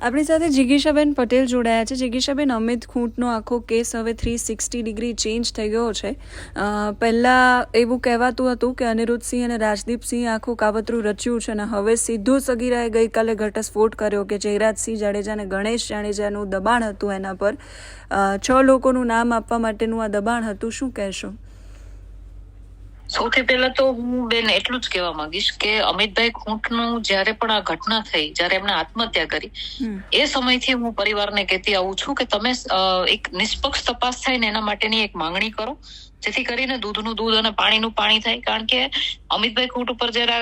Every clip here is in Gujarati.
આપણી સાથે જિગીશાબેન પટેલ જોડાયા છે. જિગીશાબેન, અમિત ખૂંટનો આખો કેસ હવે થ્રી સિક્સટી ડિગ્રી ચેન્જ થઈ ગયો છે પહેલાં એવું કહેવાતું હતું કે અનિરુદ્ધસિંહ અને રાજદીપસિંહ આખું કાવતરું રચ્યું છે અને હવે સીધું સગીરાએ ગઈકાલે ઘટસ્ફોટ કર્યો કે જયરાજસિંહ જાડેજા અને ગણેશ જાડેજાનું દબાણ હતું એના પર. છ લોકોનું નામ આપવા માટેનું આ દબાણ હતું. શું કહેશો? સૌથી પહેલા તો હું બેન એટલું જ કહેવા માંગીશ કે અમિતભાઈ ખૂંટનું જ્યારે પણ આ ઘટના થઈ જ્યારે એમણે આત્મહત્યા કરી એ સમયથી હું પરિવારને કહેતી આવું છું કે તમે એક નિષ્પક્ષ તપાસ થાય ને એના માટેની એક માંગણી કરો. જેથી કરીને દૂધનું દૂધ અને પાણીનું પાણી થાય. કારણ કે અમિતભાઈ ખૂંટ ઉપર જયારે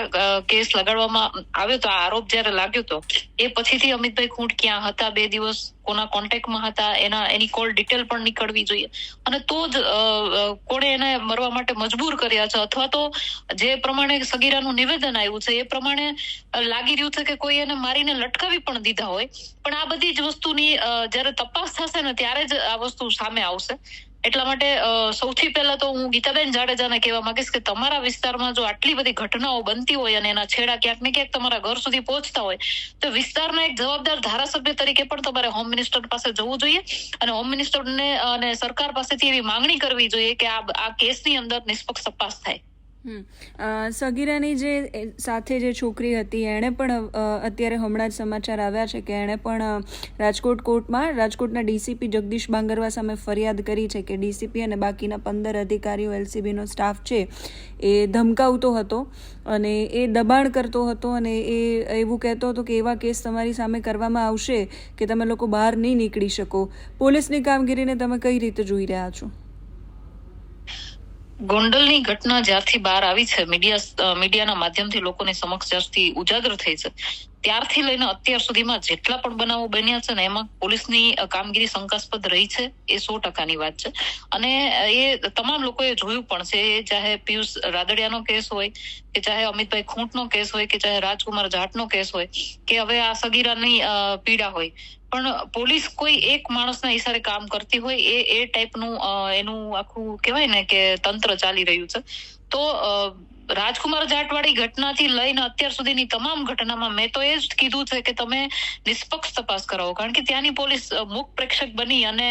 કેસ લગાડવામાં આવ્યો તો આરોપ જયારે લાગ્યો તો, એ પછીથી અમિતભાઈ ખૂંટ ક્યાં હતા, બે દિવસ કોના કોન્ટેક્ટમાં હતા, એના, એની કોલ ડિટેલ પણ નીકળવી જોઈએ. અને તો જ કોણે એને મરવા માટે મજબૂર કર્યા છે અથવા તો જે પ્રમાણે સગીરાનું નિવેદન આવ્યું છે, એ પ્રમાણે લાગી રહ્યું છે કે કોઈ એને મારીને લટકાવી પણ દીધા હોય. પણ આ બધી જ વસ્તુની જ્યારે તપાસ થશે ને ત્યારે જ આ વસ્તુ સામે આવશે. એટલા માટે સૌથી પહેલા તો હું ગીતાબેન જાડેજાને કહેવા માંગીશ કે તમારા વિસ્તારમાં જો આટલી બધી ઘટનાઓ બનતી હોય અને એના છેડા ક્યાંક ને ક્યાંક તમારા ઘર સુધી પહોંચતા હોય, તો વિસ્તારના એક જવાબદાર ધારાસભ્ય તરીકે પણ તમારે હોમ મિનિસ્ટર પાસે જવું જોઈએ અને હોમ મિનિસ્ટરને અને સરકાર પાસેથી એવી માંગણી કરવી જોઈએ કે આ આ કેસની અંદર નિષ્પક્ષ તપાસ થાય. સગીરાની જે સાથે જે છોકરી હતી, એણે પણ અત્યારે હમણાં જ સમાચાર આવ્યા છે કે એણે પણ રાજકોટ કોર્ટમાં, રાજકોટના ડીસીપી જગદીશ બાંગરવા સામે ફરિયાદ કરી છે કે ડીસીપી અને બાકીના પંદર અધિકારીઓ એલસીબીનો સ્ટાફ છે, એ ધમકાવતો હતો અને એ દબાણ કરતો હતો અને એ એવું કહેતો હતો કે એવા કેસ તમારી સામે કરવામાં આવશે કે તમે લોકો બહાર નહીં નીકળી શકો. પોલીસની કામગીરીને તમે કઈ રીતે જોઈ રહ્યા છો? ગોંડલની ઘટના જ્યારથી બહાર આવી છે. મીડિયા મીડિયાના માધ્યમથી લોકોની સમક્ષ જ્યારથી ઉજાગર થઈ છે. ત્યારથી લઈને અત્યાર સુધીમાં જેટલા પણ બનાવો બન્યા છે ને, એમાં પોલીસની કામગીરી શંકાસ્પદ રહી છે, એ સો ટકાની વાત છે. અને એ તમામ લોકોએ જોયું પણ છે ચાહે પિયુષ રાદડિયાનો કેસ હોય, કે ચાહે અમિતભાઈ ખૂંટનો કેસ હોય, કે ચાહે રાજકુમાર જાટનો કેસ હોય, કે હવે આ સગીરાની પીડા હોય. પણ પોલીસ કોઈ એક માણસના ઈશારે કામ કરતી હોય, એ એ ટાઈપનું એનું આખું કહેવાય ને કે તંત્ર ચાલી રહ્યું છે. તો રાજકુમાર જાટવાળી ઘટનાથી લઈને અત્યાર સુધીની તમામ ઘટનામાં મેં તો એ જ કીધું છે કે તમે નિષ્પક્ષ તપાસ કરાવો. કારણ કે ત્યાંની પોલીસ મુખ પ્રેક્ષક બની અને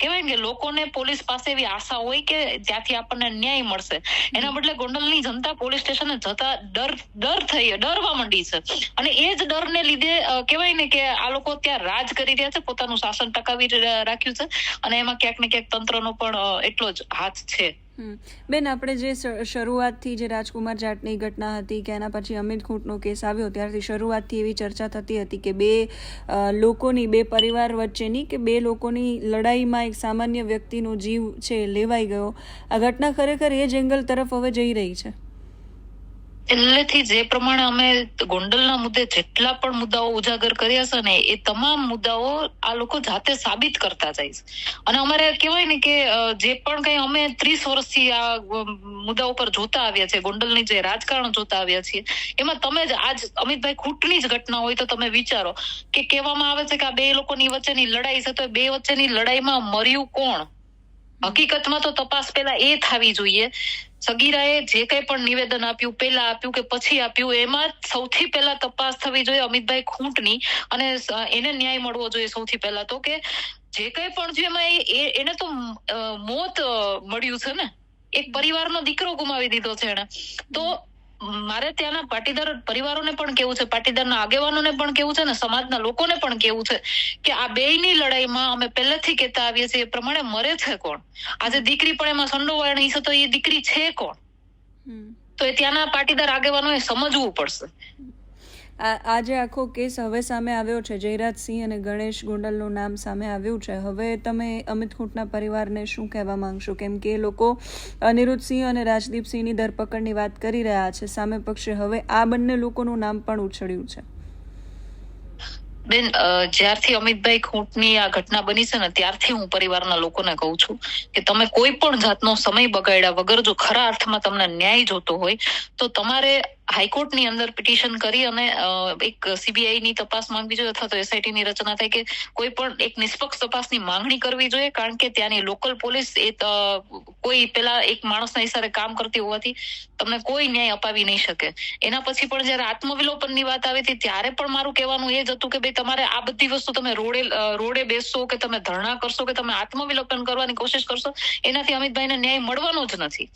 કહેવાય કે લોકોને પોલીસ પાસે એવી આશા હોય કે જ્યાંથી આપણને ન્યાય મળશે. એના બદલે ગોંડલની જનતા પોલીસ સ્ટેશને જતા ડર ડર થઈ, ડરવા માંડી છે. અને એ જ ડરને લીધે કહેવાય ને કે આ લોકો ત્યાં રાજ કરી રહ્યા છે, પોતાનું શાસન ટકાવી રાખ્યું છે. અને એમાં ક્યાંક ને ક્યાંક તંત્રનો પણ એટલો જ હાથ છે. બેન, આપણે જે શરૂઆતથી જે રાજકુમાર જાટની ઘટના હતી કે એના પછી અમિત ખૂંટનો કેસ આવ્યો, ત્યારથી શરૂઆતથી એવી ચર્ચા થતી હતી કે બે લોકોની, બે પરિવાર વચ્ચેની કે બે લોકોની લડાઈમાં એક સામાન્ય વ્યક્તિનો જીવ છે, લેવાઈ ગયો. આ ઘટના ખરેખર એ જ એંગલ તરફ હવે જઈ રહી છે. પહેલેથી જે પ્રમાણે અમે ગોંડલના મુદ્દે જેટલા પણ મુદ્દાઓ ઉજાગર કર્યા છે ને, એ તમામ મુદ્દાઓ આ લોકો જાતે સાબિત કરતા જાય છે. અને અમારે કહેવાય ને કે જે પણ કઈ અમે ત્રીસ વર્ષથી આ મુદ્દાઓ મુદ્દા ઉપર જોતા આવ્યા છે ગોંડલની જે રાજકારણ જોતા આવ્યા છીએ, એમાં તમે જ આજ અમિતભાઈ ખૂટની જ ઘટના હોય તો તમે વિચારો કે કહેવામાં આવે છે કે આ બે લોકોની વચ્ચેની લડાઈ છે તો બે વચ્ચેની લડાઈમાં મર્યું કોણ? હકીકતમાં તો તપાસ પહેલા એ થવી જોઈએ સગીરાએ જે કંઈ પણ નિવેદન આપ્યું, પહેલા આપ્યું કે પછી આપ્યું, એમાં સૌથી પહેલા તપાસ થવી જોઈએ અમિતભાઈ ખૂંટની અને એને ન્યાય મળવો જોઈએ સૌથી પહેલા તો કે જે કંઈ પણ જેમાં એને તો મોત મળ્યું છે ને? એક પરિવારનો દીકરો ગુમાવી દીધો છે એને તો મારે ત્યાંના પાટીદાર પરિવારોને પણ કેવું છે પાટીદારના આગેવાનોને પણ કેવું છે ને સમાજના લોકોને પણ કેવું છે કે આ બેયની લડાઈમાં અમે પહેલેથી કહેતા આવીએ છીએ એ પ્રમાણે મરે છે કોણ? આજે દીકરી પણ એમાં સંડોવાણી છે તો એ દીકરી છે કોણ? તો એ ત્યાંના પાટીદાર આગેવાનોએ સમજવું પડશે. આ જે આખો કેસ હવે સામે આવ્યો છે. જયરાજસિંહ અને ગણેશ ગોંડલનું નામ સામે આવ્યું છે. હવે તમે અમિત ખૂંટના પરિવારને શું કહેવા માંગશો? કેમ કે એ લોકો અનિરુદ્ધસિંહ અને રાજદીપસિંહની ધરપકડની વાત કરી રહ્યા છે. સામે પક્ષે હવે આ બંને લોકોનું નામ પણ ઉછળ્યું છે. બેન જ્યારથી અમિતભાઈ ખૂંટની આ ઘટના બની છે ને, ત્યારથી હું પરિવારના લોકોને કહું છું કે તમે કોઈ પણ જાતનો સમય બગાડ્યા વગર જો ખરા અર્થમાં તમને ન્યાય જોતો હોય, તો તમારે હાઈકોર્ટની અંદર પિટિશન કરી અને એક સીબીઆઈ ની તપાસ માંગવી જોઈએ અથવા તો એસઆઈટી ની રચના થાય કે કોઈ પણ એક નિષ્પક્ષ તપાસની માંગણી કરવી જોઈએ, કારણ કે ત્યાંની લોકલ પોલીસ એ કોઈ પેલા એક માણસના હિસાબે કામ કરતી હોવાથી તમને કોઈ ન્યાય અપાવી નહીં શકે. એના પછી પણ જયારે આત્મવિલોપનની વાત આવી હતી ત્યારે પણ મારું કહેવાનું એ જ હતું કે ભાઈ તમારે આ બધી વસ્તુ તમે રોડે રોડે બેસશો કે તમે ધરણા કરશો કે તમે આત્મવિલોપન કરવાની કોશિશ કરશો, એનાથી અમિતભાઈને ન્યાય મળવાનો જ નથી.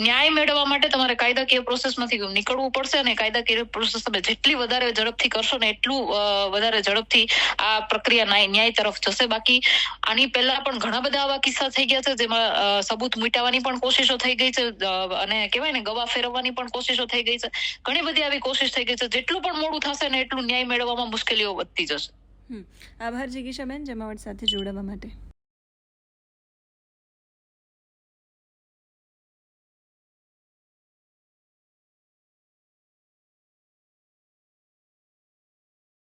ન્યાય મેળવવા માટે તમારે કાયદાકીય પ્રોસેસમાંથી નીકળવું પડશે અને કાયદાકીય પ્રોસેસ તમે જેટલી વધારે ઝડપથી કરશો ને એટલું વધારે ઝડપથી આ પ્રક્રિયા ન્યાય તરફ જશે. બાકી આની પહેલા પણ ઘણા બધા આવા કિસ્સા થઈ ગયા છે જેમાં સબૂત મિટાવવાની પણ કોશિશો થઈ ગઈ છે અને કહેવાય ને ગવા ફેરવવાની પણ કોશિશો થઈ ગઈ છે. ઘણી બધી આવી કોશિશ થઈ ગઈ છે. જેટલું પણ મોડું થશે ને એટલું ન્યાય મેળવવામાં મુશ્કેલીઓ વધતી જશે. આભાર જિગીશાબેન જમાવટ સાથે જોડાવા માટે.